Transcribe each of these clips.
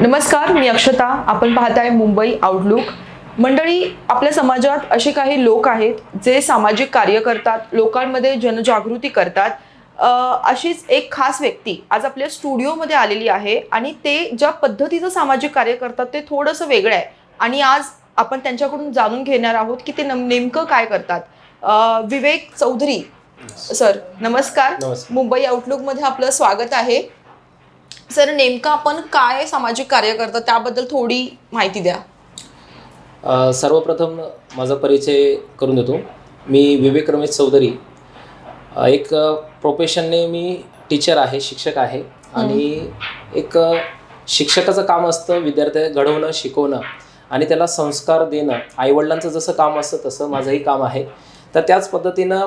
नमस्कार मी अक्षता. आपण पाहताय मुंबई आउटलुक मंडळी आपल्या समाजात असे काही लोक आहेत जे सामाजिक कार्य करतात लोकांमध्ये जनजागृती करतात. अशीच एक खास व्यक्ती आज आपल्या स्टुडिओमध्ये आलेली आहे आणि ते ज्या पद्धतीचं सामाजिक कार्य करतात ते थोडंसं वेगळं आहे. आणि आज आपण त्यांच्याकडून जाणून घेणार आहोत की ते नम- नेमकं काय करतात. विवेक चौधरी सर नमस्कार. नमस्कार. मुंबई आउटलुकमध्ये आपलं स्वागत आहे. सर नेमकं आपण काय सामाजिक कार्य करतात त्याबद्दल थोडी माहिती द्या. अ, सर्वप्रथम माझा परिचय करून देतो. मी विवेक रमेश चौधरी. अ, एक अ, प्रोफेशनने मी टीचर आहे शिक्षक आहे. आणि एक अ, शिक्षकाचं काम असतं विद्यार्थी घडवणं शिकवणं आणि त्याला संस्कार देणं. आईवडिलांचं जसं काम असतं तसं माझंही काम आहे. तर त्याच पद्धतीनं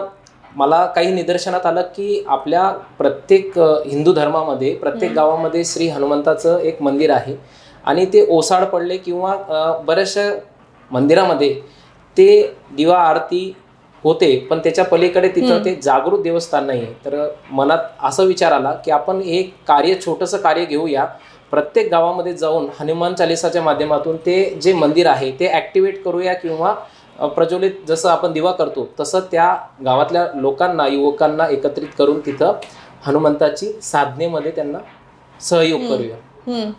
मला काही निदर्शनात आलं की आपल्या प्रत्येक हिंदू धर्मामध्ये प्रत्येक गावामध्ये श्री हनुमंताचं एक मंदिर आहे. आणि ते ओसाड पडले किंवा बऱ्याचशा मंदिरामध्ये ते दिवा आरती होते पण त्याच्या पलीकडे तिथं ते जागृत देवस्थान नाही आहे तर मनात असा विचार आला की आपण एक कार्य छोटंसं कार्य घेऊया. प्रत्येक गावामध्ये जाऊन हनुमान चालिसाच्या माध्यमातून ते जे मंदिर आहे ते ॲक्टिवेट करूया किंवा प्रज्वलित जसं आपण दिवा करतो तसं त्या गावातल्या लोकांना युवकांना एकत्रित करून तिथं हनुमंताची साधनेमध्ये त्यांना सहयोग करूया.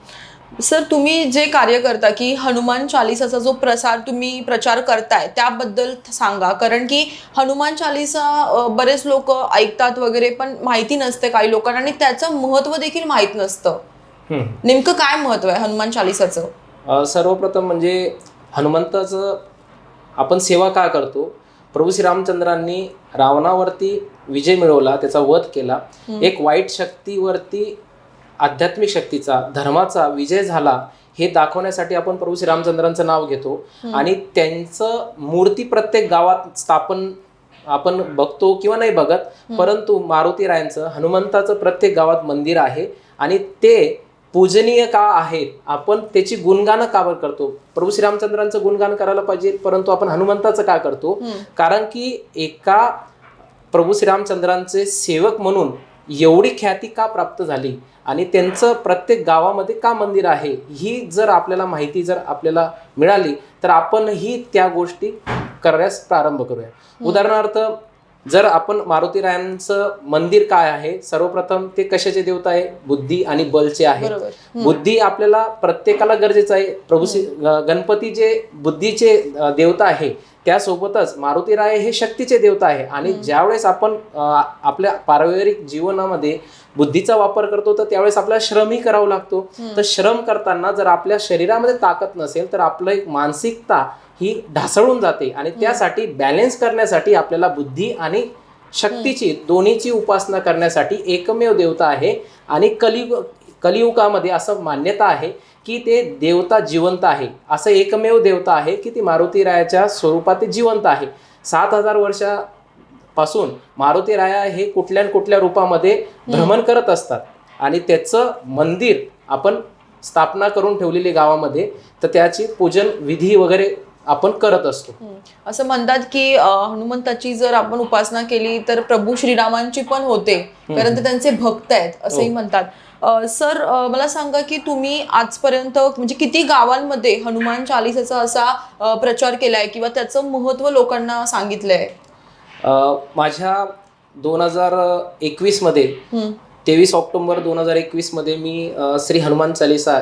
सर तुम्ही जे कार्य करता की हनुमान चालिसाचा जो प्रसार तुम्ही प्रचार करताय त्याबद्दल सांगा. कारण की हनुमान चालिसा बरेच लोक ऐकतात वगैरे पण माहिती नसते काही लोकांना आणि त्याचं महत्त्व देखील माहीत नसतं. नेमकं काय महत्त्व आहे हनुमान चालिसाचं? सर्वप्रथम म्हणजे हनुमंताचं आपण सेवा का करतो? प्रभू श्रीरामचंद्रांनी रावणावरती विजय मिळवला त्याचा वध केला. एक वाईट शक्तीवरती आध्यात्मिक शक्तीचा धर्माचा विजय झाला हे दाखवण्यासाठी आपण प्रभू श्रीरामचंद्रांचं नाव घेतो. आणि त्यांचं मूर्ती प्रत्येक गावात स्थापन आपण बघतो किंवा नाही बघत परंतु मारुती रायांचं हनुमंताचं प्रत्येक गावात मंदिर आहे. आणि ते पूजनीय का आहेत? आपण त्याची गुणगानं का करतो? प्रभू श्रीरामचंद्रांचं गुणगान करायला पाहिजे परंतु आपण हनुमंताचं का करतो? कारण की एका प्रभू श्रीरामचंद्रांचे सेवक म्हणून एवढी ख्याती का प्राप्त झाली? आणि त्यांचं प्रत्येक गावामध्ये का मंदिर आहे? ही जर आपल्याला माहिती जर आपल्याला मिळाली तर आपणही त्या गोष्टी करण्यास प्रारंभ करूया. उदाहरणार्थ जर आपण मारुती रायांचं मंदिर काय आहे? सर्वप्रथम ते कशाचे देवता आहे? बुद्धी आणि बलचे आहे. बुद्धी आपल्याला प्रत्येकाला गरजेचं आहे. प्रभू गणपती जे बुद्धीचे देवता आहे त्यासोबतच मारुती राय हे शक्तीचे देवता आहे. आणि ज्यावेळेस आपण आपल्या पारिवारिक जीवनामध्ये बुद्धीचा वापर करतो तर त्यावेळेस आपल्याला श्रमही करावा लागतो. तर श्रम करताना जर आपल्या शरीरामध्ये ताकद नसेल तर आपलं एक मानसिकता ही ढासळून जाते आणि त्यासाठी बॅलेन्स करण्यासाठी आपल्याला बुद्धी आणि शक्तीची दोन्हीची उपासना करण्यासाठी एकमेव देवता आहे. आणि कलियुग कलियुगामध्ये असं मान्यता आहे की ते देवता जिवंत आहे. असं एकमेव देवता आहे की ती मारुती रायाच्या स्वरूपात ते जिवंत आहे. सात हजार वर्षापासून मारुती राया हे कुठल्या न कुठल्या रूपामध्ये भ्रमण करत असतात. आणि त्याचं मंदिर आपण स्थापना करून ठेवलेली गावामध्ये तर त्याची पूजन विधी वगैरे आपण करत असतो. असं म्हणतात की हनुमंताची जर आपण उपासना केली तर प्रभू श्रीरामांची पण होते कारण ते त्यांचे भक्त आहेत असंही म्हणतात. अ, सर मला सांगा की तुम्ही आजपर्यंत म्हणजे किती गावांमध्ये हनुमान चालिसेचा असा प्रचार केलाय किंवा त्याचं महत्त्व लोकांना सांगितलंय? माझ्या दोन हजार एकवीसमध्ये. तेवीस ऑक्टोबर दोन हजार एकवीसमध्ये मी श्री हनुमान चालिसा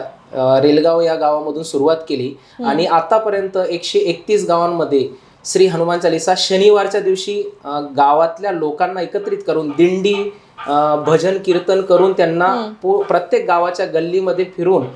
रेलगाव या गावामधून सुरुवात केली आणि आतापर्यंत एकशे एकतीस गावांमध्ये श्री हनुमान चालिसा शनिवारच्या दिवशी गावातल्या लोकांना एकत्रित करून दिंडी भजन कीर्तन करून त्यांना प्रत्येक गावाच्या गल्लीमध्ये फिरून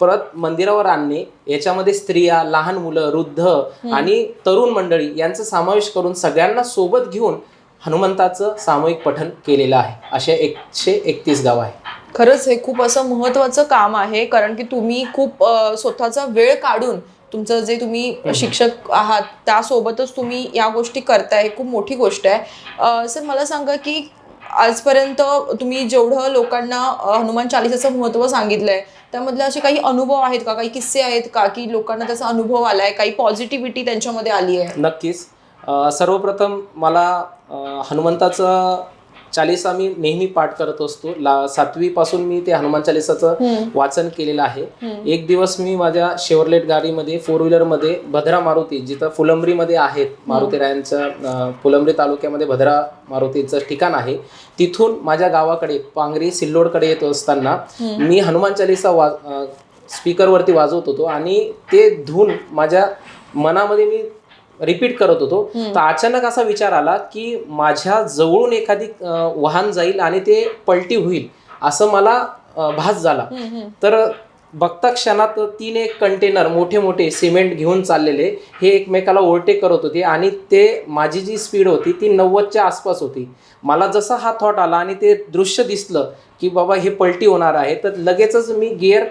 परत मंदिरावर आणणे याच्यामध्ये स्त्रिया लहान मुलं वृद्ध आणि तरुण मंडळी यांचा समावेश करून सगळ्यांना सोबत घेऊन हनुमंताचं सामूहिक पठण केलेलं आहे. असे एकशे एकतीस गाव आहे. खरंच हे खूप असं महत्वाचं काम आहे कारण की तुम्ही खूप स्वतःचा वेळ काढून तुमचं जे तुम्ही शिक्षक आहात त्यासोबतच तुम्ही या गोष्टी करताय हे खूप मोठी गोष्ट आहे. सर मला सांगा की आजपर्यंत तुम्ही जेवढं लोकांना हनुमान चालिसाचं महत्त्व सांगितलंय त्यामधले असे काही अनुभव आहेत का? काही किस्से आहेत का? की लोकांना त्याचा अनुभव आलाय काही पॉझिटिव्हिटी त्यांच्यामध्ये आली आहे नक्कीच सर्वप्रथम मला हनुमंताचं चालिसा मी नेहमी पाठ करत असतो. ला सातवीपासून मी ते हनुमान चालिसाचं वाचन केलेलं आहे. एक दिवस मी माझ्या शेवरलेट गाडीमध्ये फोर व्हीलरमध्ये भद्रा मारुती जिथं फुलंब्रीमध्ये आहेत मारुती रायांचं फुलंब्री तालुक्यामध्ये भद्रा मारुतीचं ठिकाण आहे. तिथून माझ्या गावाकडे पांगरी सिल्लोडकडे येत असताना मी हनुमान चालिसा वा स्पीकरवरती वाजवत होतो आणि ते धून माझ्या मनामध्ये मी रिपीट करत होतो. तर अचानक असा विचार आला की माझ्या जवळून एखादी वाहन जाईल आणि ते पलटी होईल असं मला भास झाला. तर बघता क्षणात तीन एक कंटेनर मोठे मोठे सिमेंट घेऊन चाललेले हे एकमेकाला ओव्हरटेक करत होते आणि ते माझी जी स्पीड होती ती नव्वदच्या आसपास होती. मला जसा हा थॉट आला आणि ते दृश्य दिसलं की बाबा हे पलटी होणार आहे तर लगेचच मी गिअर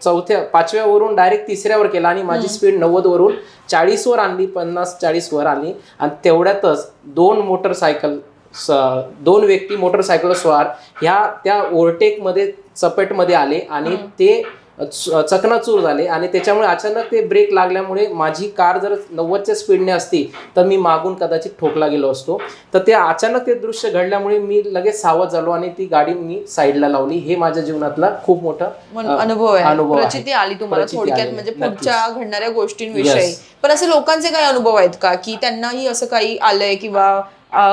चौथ्या पाचव्यावरून डायरेक्ट तिसऱ्यावर केला आणि माझी स्पीड नव्वदवरून चाळीसवर आणली पन्नास चाळीसवर आणली आणि तेवढ्यातच दोन मोटरसायकल स दोन व्यक्ती मोटरसायकल स्वार ह्या त्या ओव्हरटेकमध्ये चपेटमध्ये आले आणि ते चकनाचूर झाले आणि त्याच्यामुळे अचानक ते ब्रेक लागल्यामुळे माझी कार जर नव्वदच्या स्पीडने असती तर मी मागून कदाचित ठोकला गेलो असतो. तर ते अचानक ते दृश्य घडल्यामुळे मी लगेच सावध झालो आणि ती गाडी मी साईडला लावली. हे माझ्या जीवनातला खूप मोठा अनुभव आहे. अनुभव आली तुम्हाला थोडक्यात. म्हणजे. पुढच्या घडणाऱ्या गोष्टींविषयी. पण असे लोकांचे काही अनुभव आहेत का? की त्यांनाही असं काही आलंय किंवा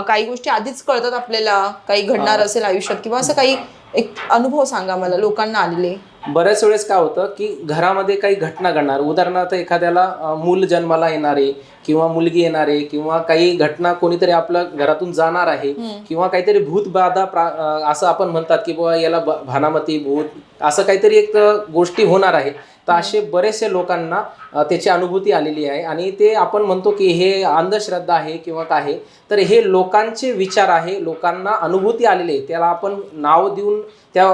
काही गोष्टी आधीच कळतात आपल्याला काही घडणार असेल आयुष्यात किंवा असं काही एक अनुभव सांगा मला लोकांना आलेले. बऱ्याच वेळेस काय होतं की घरामध्ये काही घटना घडणार. उदाहरणार्थ एखाद्याला मूल जन्माला येणारे किंवा मुलगी येणारे किंवा काही घटना कोणीतरी आपल्या घरातून जाणार आहे किंवा काहीतरी भूत बाधा असं आपण म्हणतात की बाबा याला भानामती भूत असं काहीतरी एक गोष्टी होणार आहे. तर असे बरेचसे लोकांना त्याची अनुभूती आलेली आहे. आणि ते आपण म्हणतो की हे अंधश्रद्धा आहे किंवा काय आहे तर हे लोकांचे विचार आहे लोकांना अनुभूती आलेली आहे. त्याला आपण नाव देऊन त्या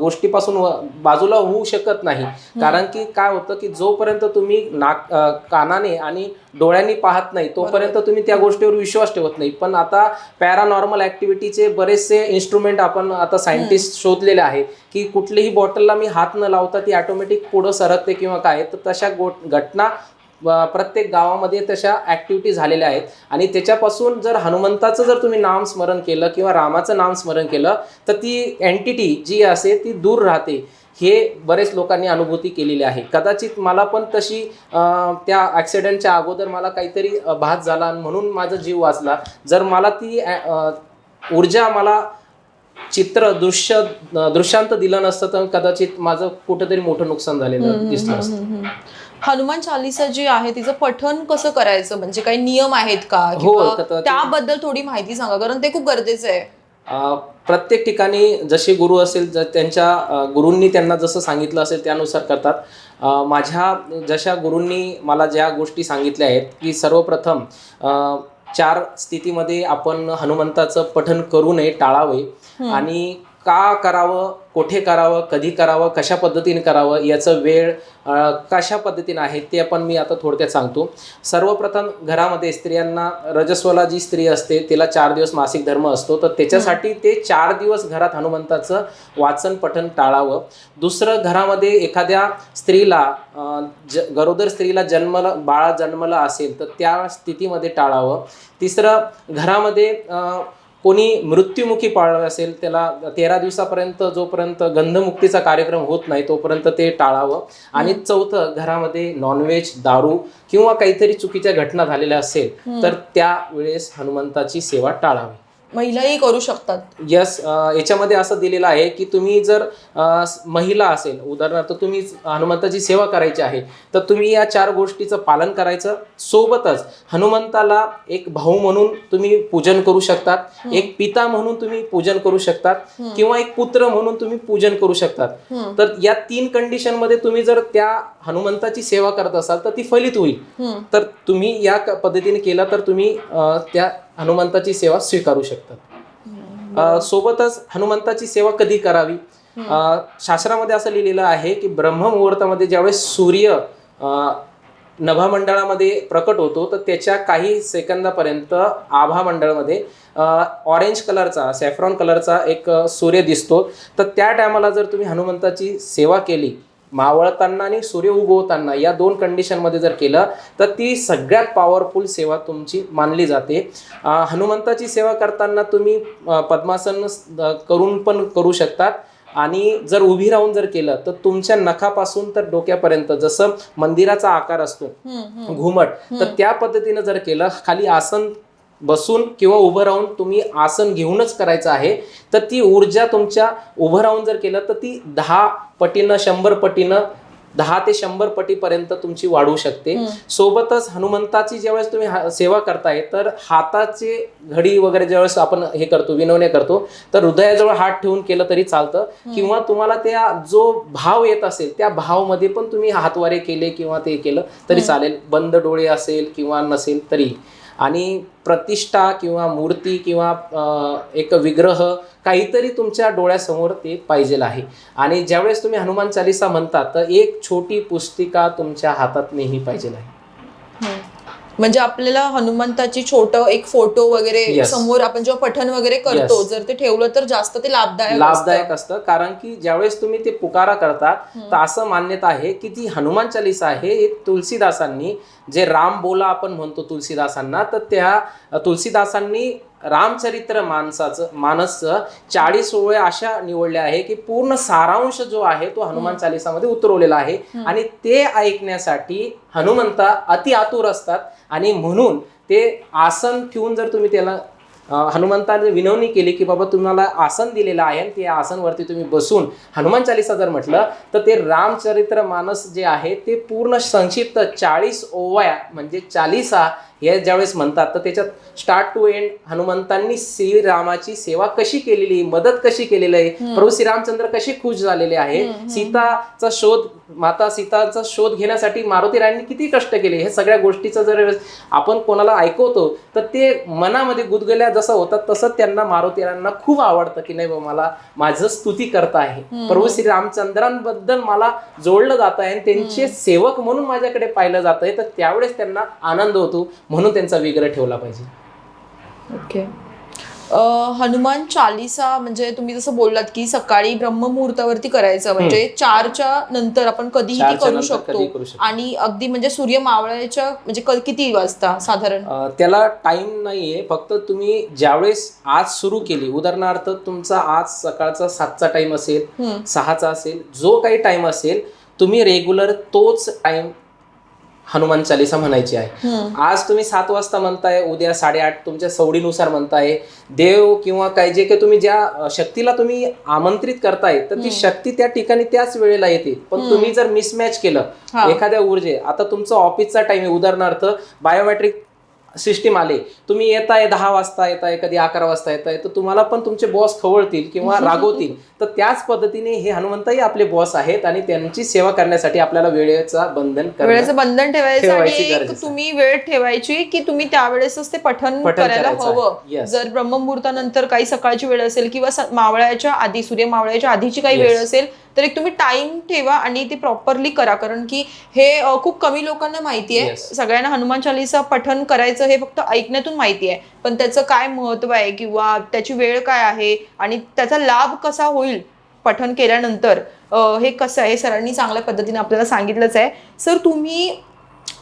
गोष्टीपासून बाजूला होऊ शकत नाही. कारण की काय होतं की जोपर्यंत तुम्ही नाक कानाने आणि डोळ्यांनी पाहत नाही तोपर्यंत तुम्ही त्या गोष्टीवर विश्वास ठेवत नाही. पण आता पॅरानॉर्मल ऍक्टिव्हिटीचे बरेचसे इन्स्ट्रुमेंट आपण आता सायंटिस्ट शोधलेले आहे की कुठलीही बॉटलला मी हात न लावता ती ऑटोमॅटिक पुढं सरकते किंवा काय तर तशा गो घटना प्रत्येक गावामध्ये तशा ॲक्टिव्हिटी झालेल्या आहेत. आणि त्याच्यापासून जर हनुमंताचं जर तुम्ही नामस्मरण केलं किंवा रामाचं नामस्मरण केलं तर ती एंटिटी जी असे ती दूर राहते. हे बरेच लोकांनी अनुभूती केलेली आहे. कदाचित मला पण तशी त्या ॲक्सिडेंटच्या अगोदर मला काहीतरी भास झाला म्हणून माझा जीव वाचला. जर मला ती ऊर्जा मला चित्र दृश्य दृश्यांत दिलं नसतं तर कदाचित माझं कुठंतरी मोठं नुकसान झालेलं दिसलं असतं. हनुमान चालिसा जी आहे तिचं पठण कसं करायचं? म्हणजे काही नियम आहेत का? हो, किंवा त्याबद्दल थोडी माहिती सांगा कारण ते खूप गरजेचं आहे. अ, प्रत्येक ठिकाणी जसे गुरु असेल ज त्यांच्या अ, गुरूंनी त्यांना जसं सांगितलं असेल त्यानुसार करतात. अ, माझ्या जशा गुरूंनी मला ज्या गोष्टी सांगितल्या आहेत की सर्वप्रथम अ, चार स्थितीमध्ये आपण हनुमंताचं पठन करू नये टाळावे. आणि का करावं कोठे करावं कधी करावं कशा पद्धतीने करावं याचं वेळ कशा पद्धतीने आहे ते पण मी आता थोडक्यात सांगतो. सर्वप्रथम घरामध्ये स्त्रियांना रजस्वला जी स्त्री असते तिला चार दिवस मासिक धर्म असतो तर त्याच्यासाठी ते चार दिवस घरात हनुमंताचं वाचन पठन टाळावं. दुसरं घरामध्ये एखाद्या स्त्रीला ज गरोदर स्त्रीला जन्मला बाळा जन्मलं असेल तर त्या स्थितीमध्ये टाळावं. तिसरं घरामध्ये कोणी मृत्युमुखी पाळलं असेल त्याला तेरा दिवसापर्यंत जोपर्यंत गंधमुक्तीचा कार्यक्रम होत नाही तोपर्यंत ते टाळावं. आणि चौथं घरामध्ये नॉनव्हेज दारू किंवा काहीतरी चुकीच्या घटना झालेल्या असेल तर त्यावेळेस हनुमंताची सेवा टाळावी. महिलाही करू शकतात. यस याच्यामध्ये असं दिलेलं आहे की तुम्ही जर अ, स- महिला असेल उदाहरणार्थ तुम्ही हनुमंताची सेवा करायची आहे तर तुम्ही या चार गोष्टीचं पालन करायचं सोबतच हनुमंताला एक भाऊ म्हणून तुम्ही पूजन करू शकतात एक पिता म्हणून तुम्ही पूजन करू शकतात किंवा एक पुत्र म्हणून तुम्ही पूजन करू शकतात. तर या तीन कंडिशनमध्ये तुम्ही जर त्या हनुमंताची सेवा करत असाल तर ती फलित होईल. तर तुम्ही या क- पद्धतीने केलं तर तुम्ही अ, त्या हनुमंताची सेवा स्वीकारू शकतात. सोबतच हनुमंताची सेवा कधी करावी? शास्त्रामध्ये असं लिहिलेलं आहे की ब्रह्ममुहूर्तामध्ये ज्यावेळेस सूर्य नभामंडळामध्ये प्रकट होतो तर त्याच्या काही सेकंदापर्यंत आभा मंडळामध्ये ऑरेंज कलरचा सॅफ्रॉन कलरचा एक सूर्य दिसतो. तर त्या टायमाला जर तुम्ही हनुमंताची सेवा केली मावळताना आणि सूर्य उगवताना या दोन कंडिशनमध्ये जर केलं तर ती सगळ्यात पॉवरफुल सेवा तुमची मानली जाते. हनुमंताची सेवा करताना तुम्ही पद्मासन करून पण करू शकतात. आणि जर उभी राहून जर केलं तर तुमच्या नखापासून तर डोक्यापर्यंत जसं मंदिराचा आकार असतो. घुमट तर त्या पद्धतीनं जर केलं खाली आसन बसून किंवा उभं राहून तुम्ही आसन घेऊनच करायचं आहे तर ती ऊर्जा तुमच्या उभं राहून जर केलं तर ती दहा पटीनं शंभर पटीनं दहा ते शंभर पटीपर्यंत तुमची वाढू शकते. सोबतच हनुमंताची ज्यावेळेस तुम्ही सेवा करताय तर हाताचे घडी वगैरे ज्यावेळेस आपण हे करतो विनवणे करतो तर हृदयाजवळ हात ठेवून केलं तरी चालतं. किंवा तुम्हाला त्या जो भाव येत असेल त्या भावमध्ये पण तुम्ही हातवारे केले किंवा ते केलं तरी चालेल. बंद डोळे असेल किंवा नसेल तरी. आणि प्रतिष्ठा किंवा मूर्ती किंवा एक विग्रह काहीतरी तुमच्या डोळ्यासमोर ते पाहिजेल आहे. आणि ज्यावेळेस तुम्ही हनुमान चालिसा म्हणता तर एक छोटी पुस्तिका तुमच्या हातात नेहमी पाहिजे आहे. हो. म्हणजे आपल्याला हनुमंताची छोट एक फोटो वगैरे Yes. समोर आपण जेव्हा पठण वगैरे करतो Yes. जर ते ठेवलं तर जास्त ते लाभदायक असतं. लाभदायक असतं कारण की ज्यावेळेस तुम्ही ते पुकारा करता तर असं मान्यता आहे की ती हनुमान चालिसा आहे हे तुलसीदासांनी जे राम बोला आपण म्हणतो तुलसीदासांना तर त्या तुलसीदासांनी रामचरित्र मानसाचं मानस चाळीस ओळे अशा निवडल्या आहे की पूर्ण सारांश जो आहे तो हनुमान चालिसामध्ये उतरवलेला आहे. आणि ते ऐकण्यासाठी हनुमंता अति आतुर असतात. आणि म्हणून ते आसन ठेवून जर तुम्ही त्याला हनुमंताने विनवणी केली की बाबा तुम्हाला आसन दिलेलं आहे आणि ते आसनवरती तुम्ही बसून हनुमान चालिसा जर म्हटलं तर ते रामचरित्र मानस जे आहे ते पूर्ण संक्षिप्त चाळीस ओवया म्हणजे चालिसा हे ज्यावेळेस म्हणतात तर त्याच्यात स्टार्ट टू एंड हनुमंतांनी श्रीरामाची सेवा कशी केलेली मदत कशी केलेली आहे? प्रभू श्रीरामचंद्र कसे खुश झालेले आहे सीताचा शोध माता सीताचा शोध घेण्यासाठी मारुती रायांनी किती कष्ट केले? हे सगळ्या गोष्टीचं जर आपण कोणाला ऐकवतो तर ते मनामध्ये गुदगल्या जसं होतात तसं त्यांना मारुती रायांना खूप आवडतं की नाही मला माझं स्तुती करता आहे. प्रभू श्री रामचंद्रांबद्दल मला जोडलं जात आहे आणि त्यांचे सेवक म्हणून माझ्याकडे पाहिलं जात आहे तर त्यावेळेस त्यांना आनंद होतो. म्हणून त्यांचा विग्रह ठेवला पाहिजे. ओके हनुमान चालिसा म्हणजे तुम्ही जसं बोललात की सकाळी ब्रह्ममुहूर्तावरती करायचं. म्हणजे चारच्या नंतर आपण कधीही करू शकतो. आणि अगदी म्हणजे सूर्य मावळायच्या म्हणजे किती वाजता साधारण? त्याला टाइम नाहीये. फक्त तुम्ही ज्यावेळेस आज सुरू केली उदाहरणार्थ तुमचा आज सकाळचा सातचा टाइम असेल. सहाचा असेल जो काही टाइम असेल तुम्ही रेग्युलर तोच टाइम हनुमान चालिसा म्हणायची आहे. आज तुम्ही सात वाजता म्हणताय उद्या साडेआठ तुमच्या सवडीनुसार म्हणताय. देव किंवा काय जे काही तुम्ही ज्या शक्तीला तुम्ही आमंत्रित करताय तर ती शक्ती त्या ठिकाणी त्याच वेळेला येते. पण तुम्ही जर मिसमॅच केलं. एखाद्या ऊर्जे आता तुमचा ऑफिसचा टाइम आहे उदाहरणार्थ बायोमेट्रिक सिस्टीम आले तुम्ही येताय दहा वाजता येताय कधी अकरा वाजता येताय तर तुम्हाला पण तुमचे बॉस खवळतील किंवा रागवतील तर त्याच पद्धतीने हे हनुमंतही आपले बॉस आहेत आणि त्यांची सेवा करण्यासाठी आपल्याला वेळेचा बंधन वेळेचं बंधन ठेवायचं आणि. तुम्ही वेळ ठेवायची की तुम्ही त्यावेळेसच ते पठन पठण करायला. हवं. जर ब्रह्ममुहूर्तानंतर काही सकाळची वेळ असेल किंवा मावळ्याच्या आधी सूर्य मावळ्याच्या आधीची काही. वेळ असेल तर एक तुम्ही टाइम ठेवा आणि ते प्रॉपरली करा. कारण की हे खूप कमी लोकांना माहिती आहे. Yes. सगळ्यांना हनुमान चालिसा पठन करायचं हे फक्त ऐकण्यातून माहिती आहे. पण त्याचं काय महत्त्व आहे किंवा त्याची वेळ काय आहे आणि त्याचा लाभ कसा होईल पठन केल्यानंतर हे कसं आहे? हे सरांनी चांगल्या पद्धतीने आपल्याला सांगितलंच आहे. सर तुम्ही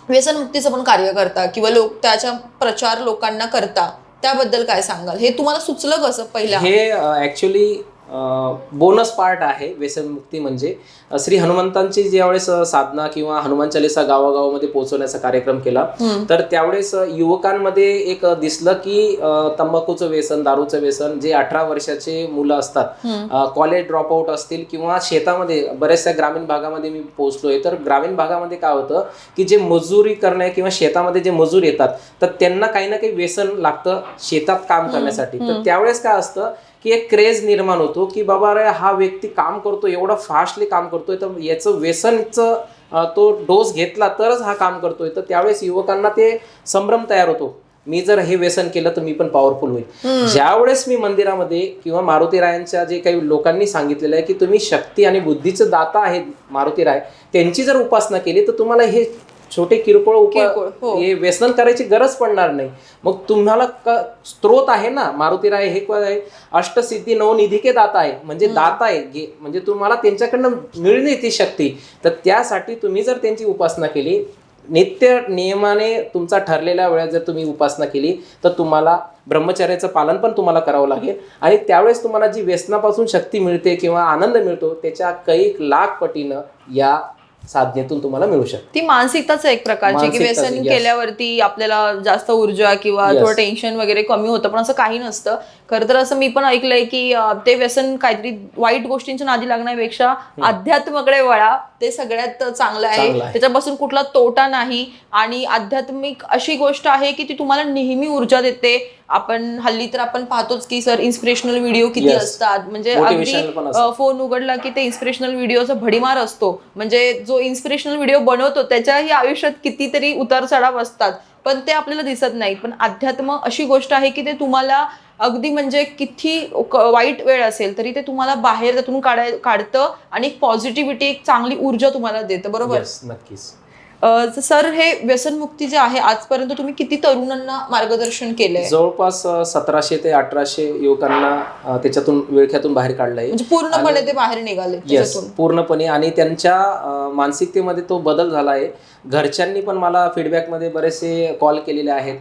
व्यसनमुक्तीचं पण कार्य करता किंवा लोक त्याचा प्रचार लोकांना करता त्याबद्दल काय सांगाल? हे तुम्हाला सुचलं कसं पहिला? हे ऍक्च्युली बोनस पार्ट आहे व्यसनमुक्ती म्हणजे श्री हनुमंतांची ज्यावेळेस साधना किंवा हनुमान चालिसा गावागावामध्ये पोहोचवण्याचा कार्यक्रम केला. तर त्यावेळेस युवकांमध्ये एक दिसलं की तंबाखूचं व्यसन दारूचं व्यसन जे अठरा वर्षाचे मुलं असतात. कॉलेज ड्रॉपआउट असतील किंवा शेतामध्ये बऱ्याचशा ग्रामीण भागामध्ये मी पोहोचलोय तर ग्रामीण भागामध्ये काय होतं की जे मजुरी करणे किंवा शेतामध्ये जे मजूर येतात तर त्यांना काही ना काही व्यसन लागतं शेतात काम करण्यासाठी तर त्यावेळेस काय असतं की एक क्रेज निर्माण होतो की बाबा अरे हा व्यक्ती काम करतो एवढं फास्टली काम करतोय तर याचं व्यसनचं तो डोस घेतला तरच हा काम करतोय. तर त्यावेळेस युवकांना ते संभ्रम तयार होतो. मी जर हे व्यसन केलं तर मी पण पॉवरफुल होईल. ज्यावेळेस मी मंदिरामध्ये किंवा मारुती रायांच्या जे काही लोकांनी सांगितलेलं आहे की तुम्ही शक्ती आणि बुद्धीचं दाता आहेत मारुती राय त्यांची जर उपासना केली तर तुम्हाला हे छोटे किरकोळ किरकोळ, उप हो. हे व्यसन करायची गरज पडणार नाही. मग तुम्हाला क- स्त्रोत आहे ना मारुतीराय हे काय आहे? अष्टसिद्धी नवनिधिके दाता आहे. म्हणजे दाता आहे. गे- म्हणजे तुम्हाला त्यांच्याकडनं मिळणे ती शक्ती. तर त्यासाठी तुम्ही जर त्यांची उपासना केली नित्य नियमाने तुमचा ठरलेल्या वेळेत जर तुम्ही उपासना केली तर तुम्हाला ब्रह्मचर्याचं पालन पण तुम्हाला करावं लागेल. आणि त्यावेळेस तुम्हाला जी व्यसनापासून शक्ती मिळते किंवा आनंद मिळतो त्याच्या कैक लाख पटीनं या साधनेतून तुम्हाला मिळू शकते ती मानसिकताच एक प्रकारची की मानसिकताच, व्यसन yes. केल्यावरती आपल्याला जास्त ऊर्जा किंवा Yes. थोडं टेन्शन वगैरे कमी होतं पण असं काही नसतं खरं तर असं मी पण ऐकलंय की ते व्यसन काहीतरी वाईट गोष्टींच्या नादी लागण्यापेक्षा अध्यात्माकडे वळा. ते सगळ्यात चांगलं आहे. त्याच्यापासून कुठला तोटा नाही. आणि आध्यात्मिक अशी गोष्ट आहे की ती तुम्हाला नेहमी ऊर्जा देते. आपण हल्ली तर आपण पाहतोच की सर इन्स्पिरेशनल व्हिडिओ किती. असतात. म्हणजे अगदी. फोन उघडला की ते इन्स्पिरेशनल व्हिडिओचा भडीमार असतो. म्हणजे जो इन्स्पिरेशनल व्हिडिओ बनवतो त्याच्याही आयुष्यात कितीतरी उतार चढाव असतात. पण ते आपल्याला दिसत नाही पण अध्यात्म अशी गोष्ट आहे की ते तुम्हाला अगदी म्हणजे किती वाईट वेळ असेल तरी ते तुम्हाला बाहेर त्यातून काढाय काढतं आणि एक पॉझिटिव्हिटी एक चांगली ऊर्जा तुम्हाला देतं बरोबर? नक्कीच. सर हे व्यसनमुक्ती जे आहे आजपर्यंत तुम्ही किती तरुणांना मार्गदर्शन केलंय? जवळपास सतराशे ते अठराशे युवकांना त्याच्यातून विळख्यातून बाहेर काढलंय. म्हणजे पूर्णपणे ते बाहेर निघाले पूर्णपणे. आणि त्यांच्या मानसिकतेमध्ये तो बदल झाला आहे घरच्यांनी पण मला फीडबॅकमध्ये बरेचसे कॉल केलेले आहेत.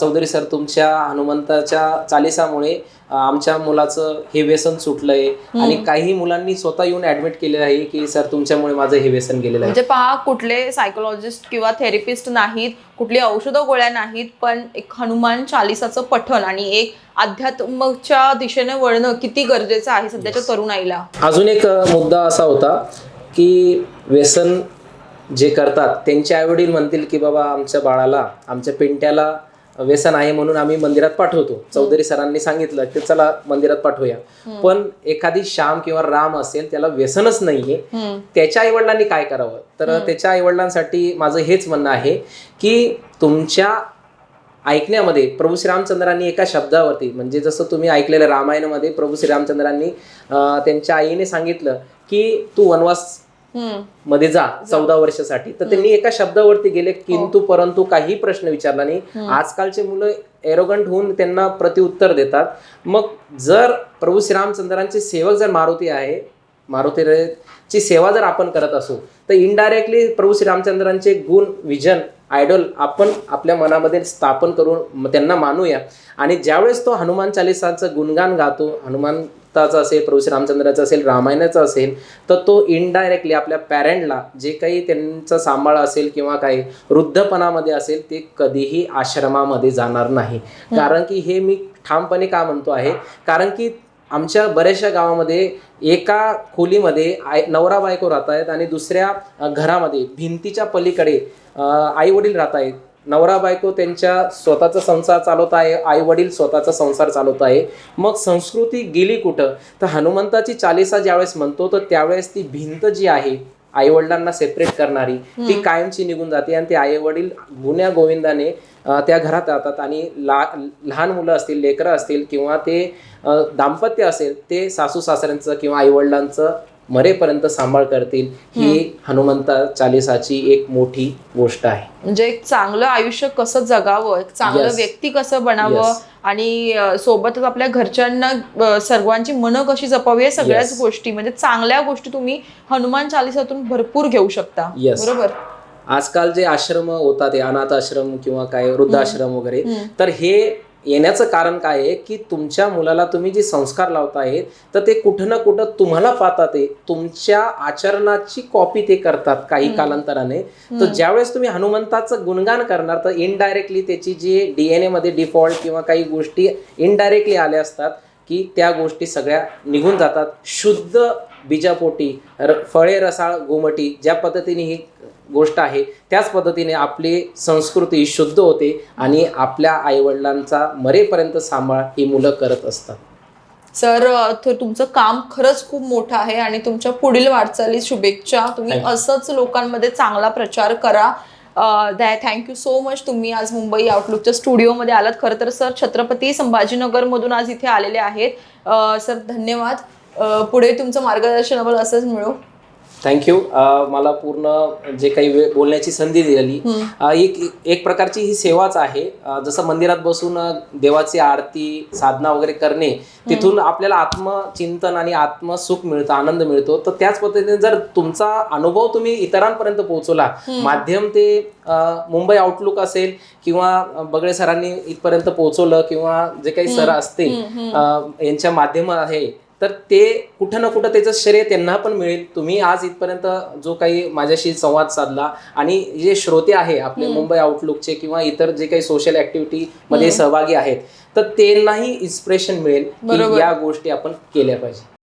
चौधरी सर तुमच्या हनुमंताच्या चालिसामुळे आमच्या मुलाचं हे व्यसन सुटलंय. आणि काही मुलांनी स्वतः येऊन ऍडमिट केलेलं आहे की सर तुमच्यामुळे माझं हे व्यसन गेलेलं आहे. म्हणजे पहा कुठले सायकोलॉजिस्ट किंवा थेरपिस्ट नाहीत कुठली औषधं गोळ्या नाहीत पण एक हनुमान चालिसाचं पठण आणि एक अध्यात्मच्या दिशेने वळणं किती गरजेचं आहे सध्याच्या तरुणाईला. अजून एक मुद्दा असा होता की व्यसन जे करतात त्यांचे आईवडील म्हणतील की बाबा आमच्या बाळाला आमच्या पिंट्याला व्यसन आहे म्हणून आम्ही मंदिरात पाठवतो. चौधरी सरांनी सांगितलं की चला मंदिरात पाठवूया. पण एखादी श्याम किंवा राम असेल त्याला व्यसनच नाहीये. त्याच्या आईवडिलांनी काय करावं? तर त्याच्या आईवडिलांसाठी माझं हेच म्हणणं आहे की तुमच्या ऐकण्यामध्ये प्रभू श्रीरामचंद्रांनी एका शब्दावरती म्हणजे जसं तुम्ही ऐकलेलं रामायणामध्ये प्रभू श्रीरामचंद्रांनी त्यांच्या आईने सांगितलं की तू वनवास. मध्ये जा चौदा वर्षासाठी. तर त्यांनी एका शब्दावरती गेले किंतु परंतु काही प्रश्न विचारला नाही. आजकालचे मुलं एरोगंट होऊन त्यांना प्रत्युत्तर देतात. मग जर प्रभू श्रीरामचंद्रांचे सेवक जर मारुती आहे मारुतीची सेवा जर आपण करत असू तर इनडायरेक्टली प्रभू श्रीरामचंद्रांचे गुण विजन आयडॉल आपण आपल्या मनामध्ये स्थापन करून त्यांना मानूया. आणि ज्यावेळेस तो हनुमान चालिसाचं गुणगान गातो हनुमंताचं असेल प्रभू श्रीरामचंद्राचं असेल रामायणाचं असेल तर तो इनडायरेक्टली आपल्या पॅरेंटला जे काही त्यांचा सांभाळ असेल किंवा काही वृद्धपणामध्ये असेल ते कधीही आश्रमामध्ये जाणार नाही. कारण की हे मी ठामपणे का म्हणतो आहे? कारण की आमच्या बऱ्याचशा गावामध्ये एका खोलीमध्ये आई नवरा बायको राहत आहेत आणि दुसऱ्या घरामध्ये भिंतीच्या पलीकडे आई वडील राहत आहेत. नवरा बायको त्यांच्या स्वतःचा संसार चालवत आहे आई वडील स्वतःचा संसार चालवत आहे. मग संस्कृती गेली कुठं? तर हनुमंताची चालिसा ज्यावेळेस म्हणतो तर त्यावेळेस ती भिंत जी आहे आई वडिलांना सेपरेट करणारी ती कायमची निघून जाते आणि ते आई वडील गुण्या गोविंदाने त्या घरात राहतात आणि ला लहान मुलं असतील लेकरं असतील किंवा ते दाम्पत्य असेल ते सासू सासऱ्यांचं किंवा आईवडिलांचं मरेपर्यंत सांभाळ करतील ही हनुमंता चालिसाची एक मोठी गोष्ट आहे म्हणजे एक चांगलं आयुष्य कसं जगावं एक चांगलं Yes. व्यक्ती कसं बनावं Yes. आणि सोबतच आपल्या घरच्यांना सर्वांची मनं कशी जपावी या सगळ्याच Yes. गोष्टी म्हणजे चांगल्या गोष्टी तुम्ही हनुमान चालिसातून भरपूर घेऊ शकता Yes. बरोबर आजकाल जे आश्रम होतात अनाथ आश्रम किंवा काय वृद्धाश्रम वगैरे. तर हे येण्याचं कारण काय आहे की तुमच्या मुलाला तुम्ही जे संस्कार लावताय तर ते कुठं ना कुठं तुम्हाला पाहतात ते तुमच्या आचरणाची कॉपी ते करतात काही कालांतराने. तर ज्यावेळेस तुम्ही हनुमंताचं गुणगान करणार तर इनडायरेक्टली त्याची जी डीएनए मध्ये डिफॉल्ट किंवा काही गोष्टी इनडायरेक्टली आल्या असतात की त्या गोष्टी सगळ्या निघून जातात. शुद्ध बीजापोटी र- फळे रसाळ गोमटी ज्या पद्धतीने ही गोष्ट आहे. त्याच पद्धतीने आपली संस्कृती शुद्ध होते आणि आपल्या आईवडिलांचा मरेपर्यंत सांभाळ ही मुलं करत असतात. सर तुमचं काम खरंच खूप मोठं आहे आणि तुमच्या पुढील वाटचाली शुभेच्छा. तुम्ही. असंच लोकांमध्ये चांगला प्रचार करा. थँक्यू सो मच तुम्ही आज मुंबई आउटलुकच्या स्टुडिओमध्ये आलात. खरं तर सर छत्रपती संभाजीनगरमधून आज इथे आलेले आहेत. सर धन्यवाद. पुढे तुमचं मार्गदर्शन असंच मिळो. थँक्यू मला पूर्ण जे काही वेळ बोलण्याची संधी दिली अ, एक एक प्रकारची ही सेवाच आहे. अ, जसं मंदिरात बसून देवाची आरती साधना वगैरे करणे तिथून आपल्याला आत्मचिंतन आणि आत्मसुख मिळतं आनंद मिळतो. तर त्याच पद्धतीने जर तुमचा अनुभव तुम्ही इतरांपर्यंत पोहोचवला माध्यम ते मुंबई आउटलुक असेल किंवा बगळे सरांनी इथपर्यंत पोहोचवलं किंवा जे काही सर असतील अ, यांच्या माध्यम आहे तर ते कुठं ना कुठं त्याचं श्रेय त्यांना पण मिळेल. तुम्ही आज इथपर्यंत जो काही माझ्याशी संवाद साधला आणि जे श्रोते आहे आपले मुंबई आउटलुकचे किंवा इतर जे काही सोशल ऍक्टिव्हिटी मध्ये सहभागी आहेत तर त्यांनाही इन्स्पिरेशन मिळेल. या गोष्टी आपण केल्या पाहिजे.